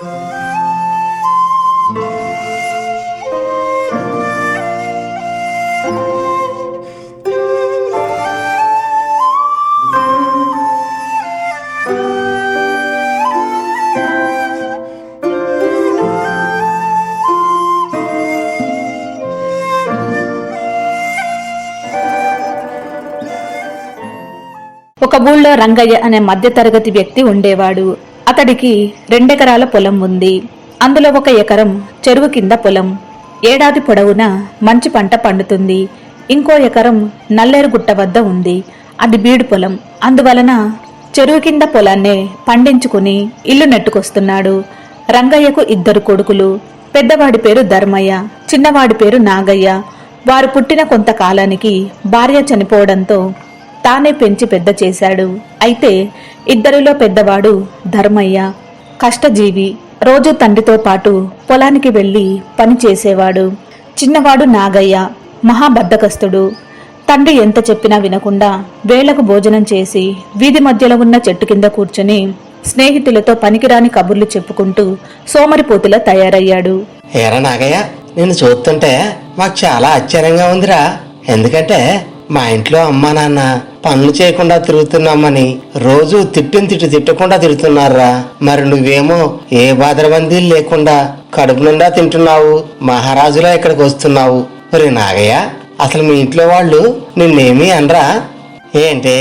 ఒక ఊళ్ళో రంగయ్య అనే మధ్యతరగతి వ్యక్తి ఉండేవాడు. అతడికి రెండెకరాల పొలం ఉంది. అందులో ఒక ఎకరం చెరువు కింద పొలం. ఏడాది పొడవునా మంచి పంట పండుతుంది. ఇంకో ఎకరం నల్లేరు గుట్ట వద్ద ఉంది. అది బీడు పొలం. అందువలన చెరువు కింద పొలాన్నే పండించుకుని ఇల్లు నెట్టుకొస్తున్నాడు. రంగయ్యకు ఇద్దరు కొడుకులు. పెద్దవాడి పేరు ధర్మయ్య చిన్నవాడి పేరు నాగయ్య. వారు పుట్టిన కొంతకాలానికి భార్య చనిపోవడంతో తానే పెంచి పెద్ద చేశాడు. అయితే ఇద్దరిలో పెద్దవాడు ధర్మయ్య కష్టజీవి రోజు తండ్రితో పాటు పొలానికి వెళ్ళి పని చేసేవాడు. చిన్నవాడు నాగయ్య మహాబద్ధకస్తుడు. తండ్రి ఎంత చెప్పినా వినకుండా వేళకు భోజనం చేసి వీధి మధ్యలో ఉన్న చెట్టు కింద కూర్చుని స్నేహితులతో పనికిరాని కబుర్లు చెప్పుకుంటూ సోమరిపోతులా తయారయ్యాడు. ఏరా నాగయ్య నేను చూస్తుంటే మాకు చాలా ఆశ్చర్యంగా ఉందిరా. ఎందుకంటే మా ఇంట్లో అమ్మా నాన్న పనులు చేయకుండా తిరుగుతున్నామని రోజు తిట్టిన తిట్టు తిట్టకుండా తిరుగుతున్నారా మరి నువ్వేమో ఏ బాధరబందీ లేకుండా కడుపు నిండా తింటున్నావు మహారాజులా ఇక్కడికి వస్తున్నావు. మరి నాగయ్య అసలు మీ ఇంట్లో వాళ్ళు నిన్నేమీ అనరా? ఏంటి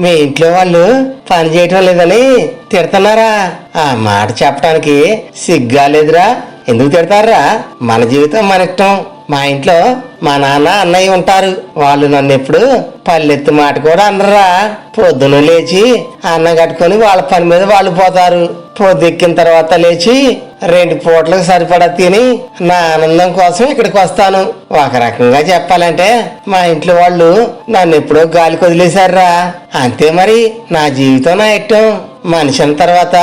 మీ ఇంట్లో వాళ్ళు పని చేయటం లేదని తిడుతున్నారా? ఆ మాట చెప్పడానికి సిగ్గా లేదురా. ఎందుకు తిడతారా? మన జీవితం మన ఇష్టం. మా ఇంట్లో మా నాన్న అన్నయ్య ఉంటారు. వాళ్ళు నన్ను ఎప్పుడు పల్లెత్తి మాట కూడా అనరా. పొద్దున లేచి అన్నం కట్టుకొని వాళ్ళ పని మీద వాళ్ళు పోతారు. పొద్దెక్కిన తర్వాత లేచి రెండు పూటలకు సరిపడా తిని నా ఆనందం కోసం ఇక్కడికి వస్తాను. ఒక రకంగా చెప్పాలంటే మా ఇంట్లో వాళ్ళు నన్ను ఎప్పుడో గాలి వదిలేశారా అంతే మరి నా జీవితం నా ఇష్టం మనిషిన తర్వాత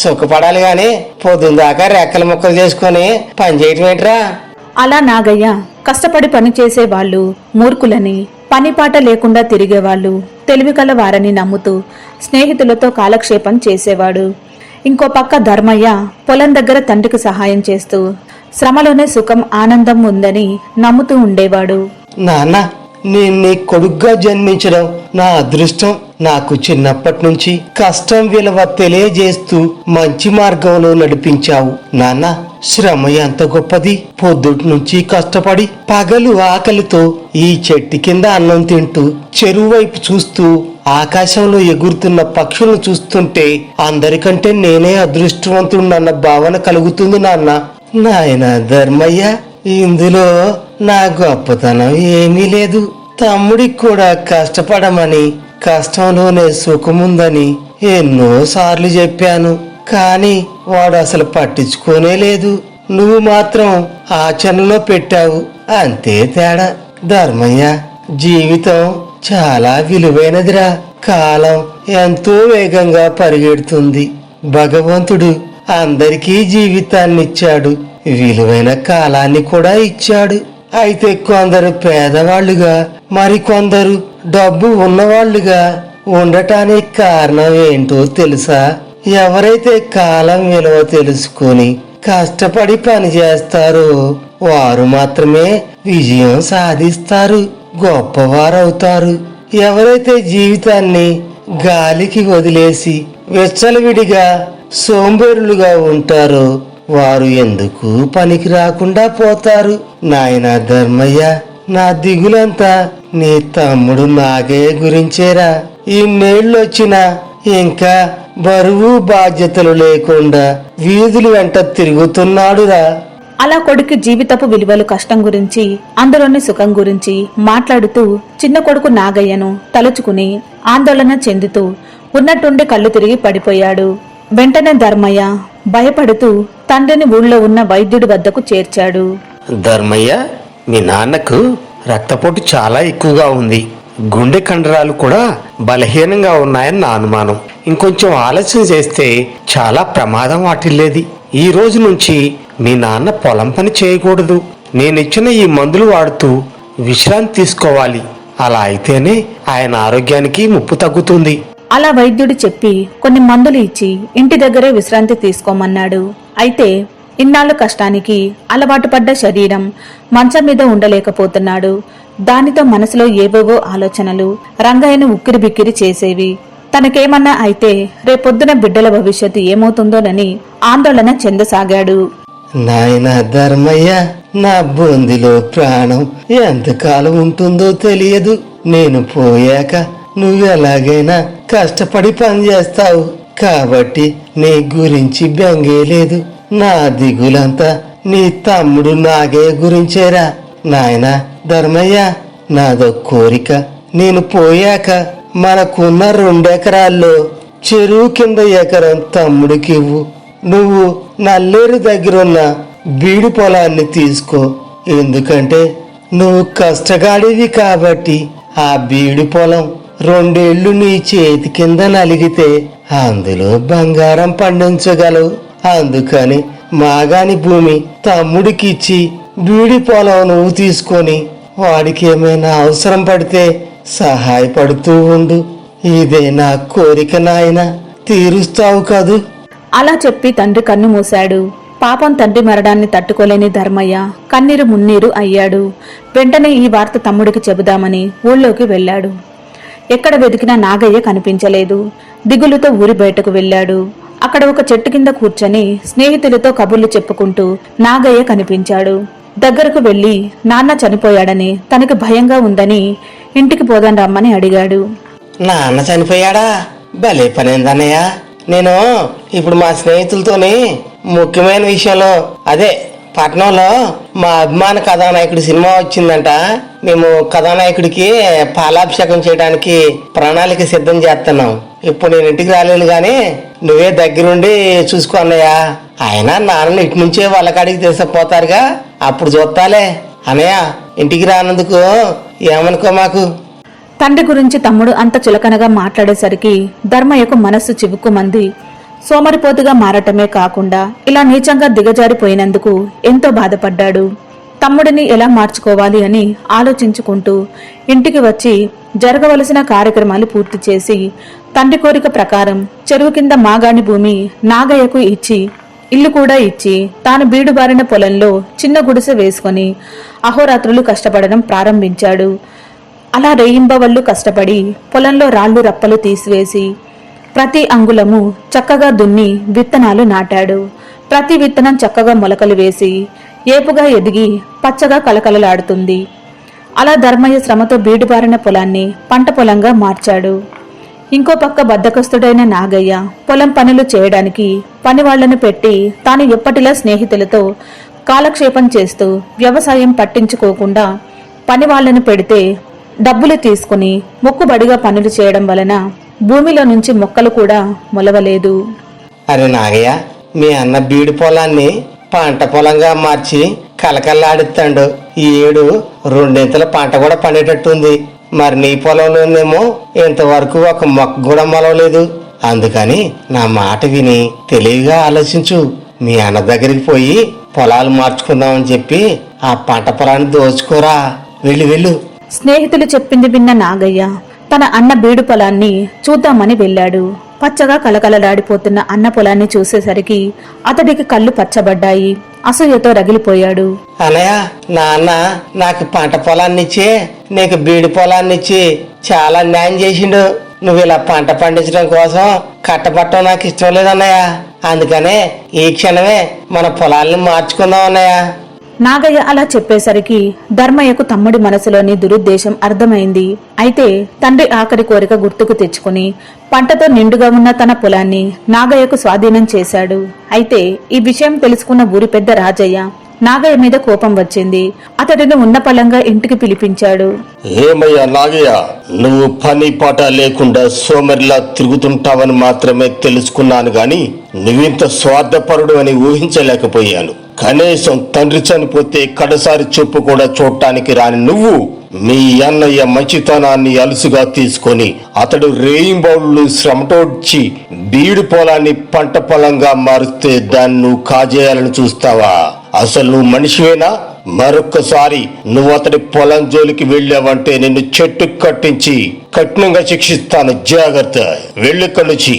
సుఖపడాలి గాని పొద్దున్న దాకా రెక్కల ముక్కలు చేసుకొని పని చేయటం ఏంట్రా? అలా నాగయ్య కష్టపడి పని చేసేవాళ్ళు మూర్ఖులని పనిపాట లేకుండా తిరిగేవాళ్ళు తెలివికల వారని నమ్ముతూ స్నేహితులతో కాలక్షేపం చేసేవాడు. ఇంకో పక్క ధర్మయ్య పొలం దగ్గర తండ్రికి సహాయం చేస్తూ శ్రమలోనే సుఖం ఆనందం ఉందని నమ్ముతూ ఉండేవాడు. నాన్న నేను నీ కొడుగ్గా జన్మించడం నా అదృష్టం. నాకు చిన్నప్పటి నుంచి కష్టం విలువ తెలియజేస్తూ మంచి మార్గంలో నడిపించావు. నాన్న శ్రమ ఎంత గొప్పది. పొద్దుటి నుంచి కష్టపడి పగలు ఆకలితో ఈ చెట్టు కింద అన్నం తింటూ చెరువు వైపు చూస్తూ ఆకాశంలో ఎగురుతున్న పక్షులను చూస్తుంటే అందరికంటే నేనే అదృష్టవంతుడన్న భావన కలుగుతుంది నాన్న. నాయన ధర్మయ్య ఇందులో నా గొప్పతనం ఏమీ లేదు. తమ్ముడికి కూడా కష్టపడమని కష్టంలోనే సుఖముందని ఎన్నో సార్లు చెప్పాను. కానీ వాడు అసలు పట్టించుకోనే లేదు. నువ్వు మాత్రం ఆచరణలో పెట్టావు. అంతే తేడా. ధర్మయ్య జీవితం చాలా విలువైనదిరా. కాలం ఎంతో వేగంగా పరిగెడుతుంది. భగవంతుడు అందరికీ జీవితాన్ని ఇచ్చాడు విలువైన కాలాన్ని కూడా ఇచ్చాడు. అయితే కొందరు పేదవాళ్ళుగా మరికొందరు డబ్బు ఉన్నవాళ్ళుగా ఉండటానికి కారణం ఏంటో తెలుసా? ఎవరైతే కాలం విలువ తెలుసుకొని కష్టపడి పని చేస్తారో వారు మాత్రమే విజయం సాధిస్తారు గొప్పవారవుతారు. ఎవరైతే జీవితాన్ని గాలికి వదిలేసి విచ్చలవిడిగా సోంబేరులుగా ఉంటారో వారు ఎందుకు పనికి రాకుండా పోతారు? నాయన ధర్మయ్య నా దిగులంతా నీ తమ్ముడు నాగే గురించేరా. ఇన్నేళ్ళు వచ్చినా ఇంకా బరువు బాధ్యతలు లేకుండా వీధులు వెంట తిరుగుతున్నాడురా. అలా కొడుకు జీవితపు విలువలు కష్టం గురించి అందులోని సుఖం గురించి మాట్లాడుతూ చిన్న కొడుకు నాగయ్యను తలుచుకుని ఆందోళన చెందుతూ ఉన్నట్టుండి కళ్ళు తిరిగి పడిపోయాడు. వెంటనే ధర్మయ్య భయపడుతూ తండ్రిని ఊళ్ళో ఉన్న వైద్యుడి వద్దకు చేర్చాడు. ధర్మయ్య మీ నాన్నకు రక్తపోటు చాలా ఎక్కువగా ఉంది. గుండె కండరాలు కూడా బలహీనంగా ఉన్నాయని నా అనుమానం. ఇంకొంచెం ఆలస్యం చేస్తే చాలా ప్రమాదం వాటిల్లేది. ఈ రోజు నుంచి మీ నాన్న పొలం పని చేయకూడదు. నేనిచ్చిన ఈ మందులు వాడుతూ విశ్రాంతి తీసుకోవాలి. అలా అయితేనే ఆయన ఆరోగ్యానికి ముప్పు తగ్గుతుంది. అలా వైద్యుడు చెప్పి కొన్ని మందులు ఇచ్చి ఇంటి దగ్గరే విశ్రాంతి తీసుకోమన్నాడు. అయితే ఇన్నాళ్ళు కష్టానికి అలవాటు పడ్డ శరీరం మంచం మీద ఉండలేకపోతున్నాడు. దానితో మనసులో ఏవేవో ఆలోచనలు రంగయ్యను ఉక్కిరి బిక్కిరి చేసేవి. తనకేమన్నా అయితే రేపొద్దున బిడ్డల భవిష్యత్తు ఏమవుతుందోనని ఆందోళన చెందసాగాడు. నాయన ధర్మయ్య నా బొందిలో ప్రాణం ఎంతకాలం ఉంటుందో తెలియదు. నేను పోయాక నువ్వు ఎలాగైనా కష్టపడి పని చేస్తావు కాబట్టి నీ గురించి బెంగే లేదు. నా దిగులంతా నీ తమ్ముడు నాగే గురించేరా. నాయన ధర్మయ్య నాదో కోరిక నేను పోయాక మనకున్న రెండెకరాల్లో చెరువు కింద ఎకరం తమ్ముడికి ఇవ్వు నువ్వు నల్లేరు దగ్గరున్న బీడు పొలాన్ని తీసుకో. ఎందుకంటే నువ్వు కష్టగాడివి కాబట్టి ఆ బీడు పొలం రెండేళ్ళు నీ చేతి కింద నలిగితే అందులో బంగారం పండించగలవు. అందుకని మాగాని భూమి తమ్ముడికిచ్చి బీడి పొలం నువ్వు తీసుకొని వాడికి ఏమైనా అవసరం పడితే సహాయపడుతూ ఉండు. ఇదే నా కోరిక నాయన. తీరుస్తావు కదూ. అలా చెప్పి తండ్రి కన్ను మూశాడు. పాపం తండ్రి మరణాన్ని తట్టుకోలేని ధర్మయ్య కన్నీరు మున్నీరు అయ్యాడు. వెంటనే ఈ వార్త తమ్ముడికి చెబుదామని ఊళ్ళోకి వెళ్ళాడు. ఎక్కడ వెతికినా నాగయ్య కనిపించలేదు. దిగులుతో ఊరి బయటకు వెళ్ళాడు. అక్కడ ఒక చెట్టు కింద కూర్చొని స్నేహితులతో కబుర్లు చెప్పుకుంటూ నాగయ్య కనిపించాడు. దగ్గరకు వెళ్ళి నాన్న చనిపోయాడని తనకి భయంగా ఉందని ఇంటికి పోదాం రమ్మని అడిగాడు. నాన్న చనిపోయాడా? భలే పనేందన్నయ్య. నేను ఇప్పుడు మా స్నేహితులతోని ముఖ్యమైన విషయంలో అదే పట్నంలో మా అభిమాన కథానాయకుడు సినిమా వచ్చిందంట. మేము కథానాయకుడికి పాలాభిషేకం చేయడానికి ప్రణాళిక సిద్ధం చేస్తున్నాం. ఇప్పుడు నేను ఇంటికి రాలేను కానీ నువ్వే దగ్గరుండి చూసుకో అన్నయ్య. ఆయన నాన్న ఇటు నుంచే వాళ్ళ కాడికి తెలిసిపోతారుగా అప్పుడు చూస్తాలే. అన్నయ్య ఇంటికి రానందుకు ఏమనుకో మాకు? తండ్రి గురించి తమ్ముడు అంత చులకనగా మాట్లాడేసరికి ధర్మయ్యకు మనస్సు చివుక్కుమంది. సోమరిపోతుగా మారటమే కాకుండా ఇలా నీచంగా దిగజారిపోయినందుకు ఎంతో బాధపడ్డాడు. తమ్ముడిని ఎలా మార్చుకోవాలి అని ఆలోచించుకుంటూ ఇంటికి వచ్చి జరగవలసిన కార్యక్రమాలు పూర్తి చేసి తండ్రి కోరిక ప్రకారం చెరువు కింద మాగాణి భూమి నాగయ్యకు ఇచ్చి ఇల్లు కూడా ఇచ్చి తాను బీడుబారిన పొలంలో చిన్న గుడిసె వేసుకొని అహోరాత్రులు కష్టపడడం ప్రారంభించాడు. అలా రేయింబవళ్ళు కష్టపడి పొలంలో రాళ్ళు రప్పలు తీసివేసి ప్రతి అంగుళము చక్కగా దున్ని విత్తనాలు నాటాడు. ప్రతి విత్తనం చక్కగా మొలకలు వేసి ఏపుగా ఎదిగి పచ్చగా కలకలలాడుతుంది. అలా ధర్మయ్య శ్రమతో బీడుబారిన పొలాన్ని పంట పొలంగా మార్చాడు. ఇంకో పక్క బద్దకస్తుడైన నాగయ్య పొలం పనులు చేయడానికి పనివాళ్ళను పెట్టి తాను ఎప్పటిలా స్నేహితులతో కాలక్షేపం చేస్తూ వ్యవసాయం పట్టించుకోకుండా పనివాళ్ళను పెడితే డబ్బులు తీసుకుని మొక్కుబడిగా పనులు చేయడం వలన భూమిలో నుంచి మొక్కలు కూడా మొలవలేదు. అరే నాగయ్య మీ అన్న బీడు పొలాన్ని పంట పొలంగా మార్చి కలకల్లాడిస్తాడు. ఈ ఏడు రెండింతల పంట కూడా పండేటట్టుంది. మరి నీ పొలంలోనేమో ఇంతవరకు ఒక మొక్క కూడా మొలవలేదు. అందుకని నా మాట విని తెలివిగా ఆలోచించు. మీ అన్న దగ్గరికి పోయి పొలాలు మార్చుకుందామని చెప్పి ఆ పంట పొలాన్ని దోచుకోరా. వెళ్ళు వెళ్ళు. స్నేహితులు చెప్పింది విన్న నాగయ్య తన అన్న బీడు పొలాన్ని చూద్దామని వెళ్ళాడు. పచ్చగా కలకలలాడిపోతున్న అన్న పొలాన్ని చూసేసరికి అతడికి కళ్ళు పచ్చబడ్డాయి. అసూయతో రగిలిపోయాడు. అనయ్య నాన్న నాకు పంట పొలాన్నిచ్చి నీకు బీడి పొలాన్నిచ్చి చాలా న్యాయం చేసిండు. నువ్వు ఇలా పంట పండించడం కోసం కట్టబట్టం నాకు ఇష్టం లేదన్నయ్య అందుకనే ఈ క్షణమే మన పొలాల్ని మార్చుకుందాం అన్నయ్య నాగయ్య అలా చెప్పేసరికి ధర్మయ్యకు తమ్ముడి మనసులోని దురుద్దేశం అర్థమైంది. అయితే తండ్రి ఆఖరి కోరిక గుర్తుకు తెచ్చుకుని పంటతో నిండుగా ఉన్న తన పొలాన్ని నాగయ్యకు స్వాధీనం చేశాడు. అయితే ఈ విషయం తెలుసుకున్న ఊరి పెద్ద రాజయ్య నాగయ్య మీద కోపం వచ్చింది. అతడిని ఉన్న పలంగా ఇంటికి పిలిపించాడు. ఏమయ్యా నాగయ్య నువ్వు పని పాట లేకుండా సోమరిలా తిరుగుతుంటావని మాత్రమే తెలుసుకున్నాను గాని నువ్వింత స్వార్థపరుడు అని ఊహించలేకపోయాను. కనీసం తండ్రి చనిపోతే కడసారి చెప్పు కూడా చూడటానికి రాని నువ్వు మీ అన్నయ్య మంచితనాన్ని అలుసుగా తీసుకొని అతడు రేయింబౌళ్ళు శ్రమటోడ్చి బీడు పొలాన్ని పంట పొలంగా మారుస్తే దాన్ని నువ్వు కాజేయాలని చూస్తావా? అసలు నువ్వు మనిషివేనా? మరొక్కసారి నువ్వు అతడి పొలం జోలికి వెళ్ళావంటే నిన్ను చెట్టు కట్టించి కఠినంగా శిక్షిస్తాను. జాగ్రత్త. వెళ్ళిక్కడి నుంచి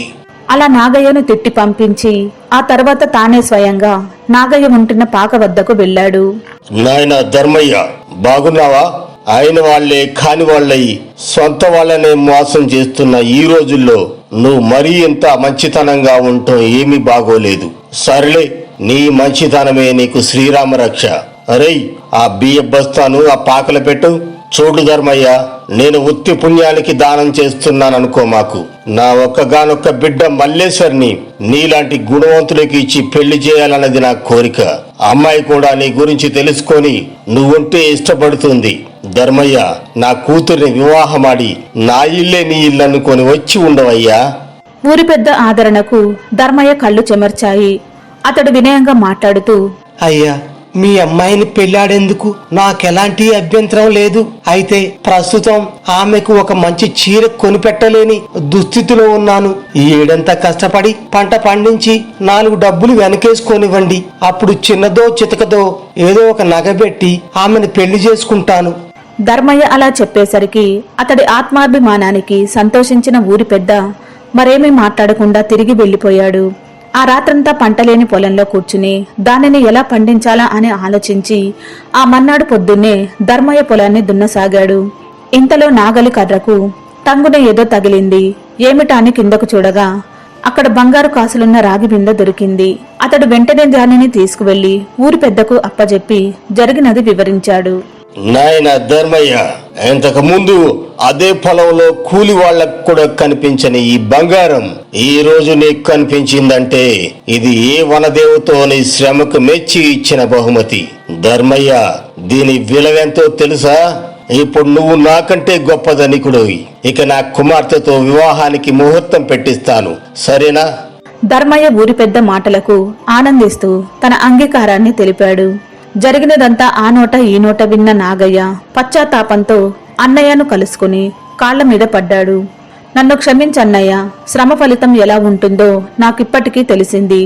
అలా నాగయ్యను తిట్టి పంపించి ఆ తర్వాత తానే స్వయంగా నాగయ్య ఉంటున్న పాక వద్దకు వెళ్ళాడు. నాయన ధర్మయ్య బాగున్నావా? అయిన వాళ్ళే కాని వాళ్ళయి సొంత వాళ్ళనే మోసం చేస్తున్న ఈ రోజుల్లో నువ్వు మరీ ఇంత మంచితనంగా ఉండటం ఏమీ బాగోలేదు. సరేలే నీ మంచితనమే నీకు శ్రీరామ రక్ష. అరేయ్ ఆ బియ్య బస్తాను ఆ పాకలు పెట్టు. చూడు ధర్మయ్య నేను ఉత్తి పుణ్యానికి దానం చేస్తున్నాను అనుకో మాకు. నా ఒక్కగానొక్క బిడ్డ మల్లేశ్వరిని నీలాంటి గుణవంతులకి ఇచ్చి పెళ్ళి చేయాలన్నది నా కోరిక. అమ్మాయి కూడా నీ గురించి తెలుసుకొని నువ్వుంటే ఇష్టపడుతుంది. ధర్మయ్య నా కూతుర్ని వివాహమాడి నా ఇల్లే నీ ఇల్లు అనుకొని వచ్చి ఉండవయ్యా. ఊరి పెద్ద ఆదరణకు ధర్మయ్య కళ్ళు చెమర్చాయి. అతడు వినయంగా మాట్లాడుతూ అయ్యా మీ అమ్మాయిని పెళ్ళాడేందుకు నాకెలాంటి అభ్యంతరం లేదు. అయితే ప్రస్తుతం ఆమెకు ఒక మంచి చీర కొనిపెట్టలేని దుస్థితిలో ఉన్నాను. ఏడంతా కష్టపడి పంట పండించి నాలుగు డబ్బులు వెనకేసుకొనివ్వండి. అప్పుడు చిన్నదో చితకదో ఏదో ఒక నగబెట్టి ఆమెను పెళ్ళి చేసుకుంటాను. ధర్మయ్య అలా చెప్పేసరికి అతడి ఆత్మాభిమానానికి సంతోషించిన ఊరి పెద్ద మరేమీ మాట్లాడకుండా తిరిగి వెళ్ళిపోయాడు. ఆ రాత్రంతా పంటలేని పొలంలో కూర్చుని దానిని ఎలా పండించాలా అని ఆలోచించి ఆ మన్నాడు పొద్దున్నే ధర్మయ్య పొలాన్ని దున్నసాగాడు. ఇంతలో నాగలి కర్రకు టంగున ఏదో తగిలింది. ఏమిటా అని కిందకు చూడగా అక్కడ బంగారు కాసులున్న రాగి బిందె దొరికింది. అతడు వెంటనే దానిని తీసుకువెళ్ళి ఊరి పెద్దకు అప్పజెప్పి జరిగినది వివరించాడు. నాయన ధర్మయ్య ఇంతకు ముందు అదే పొలంలో కూలి వాళ్ళకు కూడా కనిపించని ఈ బంగారం ఈ రోజు నీకు కనిపించిందంటే ఇది ఏ వనదేవతో నీ శ్రమకు మెచ్చి ఇచ్చిన బహుమతి. ధర్మయ్య దీని విలువెంతో తెలుసా? ఇప్పుడు నువ్వు నాకంటే గొప్ప ధనికుడు ఇక నా కుమార్తెతో వివాహానికి ముహూర్తం పెట్టిస్తాను. సరేనా? ధర్మయ్య ఊరి పెద్ద మాటలకు ఆనందిస్తూ తన అంగీకారాన్ని తెలిపాడు. జరిగినదంతా ఆ నోట ఈ నోట విన్న నాగయ్య పశ్చాత్తాపంతో అన్నయ్యను కలుసుకుని కాళ్ళ మీద పడ్డాడు. నన్ను క్షమించన్నయ్య శ్రమ ఫలితం ఎలా ఉంటుందో నాకిప్పటికీ తెలిసింది.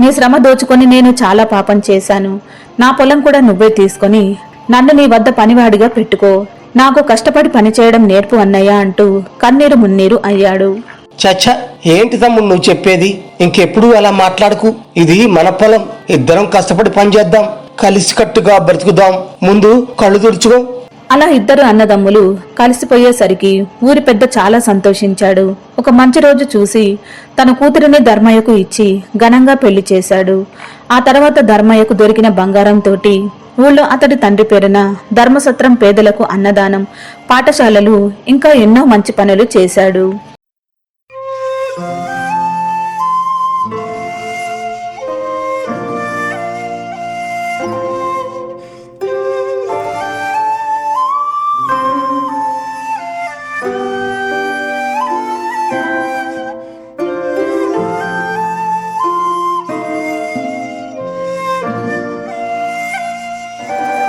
నీ శ్రమ దోచుకొని నేను చాలా పాపం చేశాను. నా పొలం కూడా నువ్వే తీసుకొని నన్ను నీ వద్ద పనివాడిగా పెట్టుకో. నాకు కష్టపడి పనిచేయడం నేర్పు అన్నయ్య అంటూ కన్నీరు మున్నీరు అయ్యాడు. చచ్చ ఏంటి తమ్ముడు నువ్వు చెప్పేది? ఇంకెప్పుడు అలా మాట్లాడకు? ఇది మన పొలం. ఇద్దరం కష్టపడి పనిచేద్దాం కలిసికట్టుగా బ్రతుకుదాం. ముందు కళ్ళు తుడుచుకో. అలా ఇద్దరు అన్నదమ్ములు కలిసిపోయేసరికి ఊరి పెద్ద చాలా సంతోషించాడు. ఒక మంచి రోజు చూసి తన కూతురిని ధర్మయ్యకు ఇచ్చి ఘనంగా పెళ్ళి చేశాడు. ఆ తర్వాత ధర్మయ్యకు దొరికిన బంగారంతోటి ఊళ్ళో అతడి తండ్రి పేరున ధర్మసత్రం పేదలకు అన్నదానం పాఠశాలలు ఇంకా ఎన్నో మంచి పనులు చేశాడు.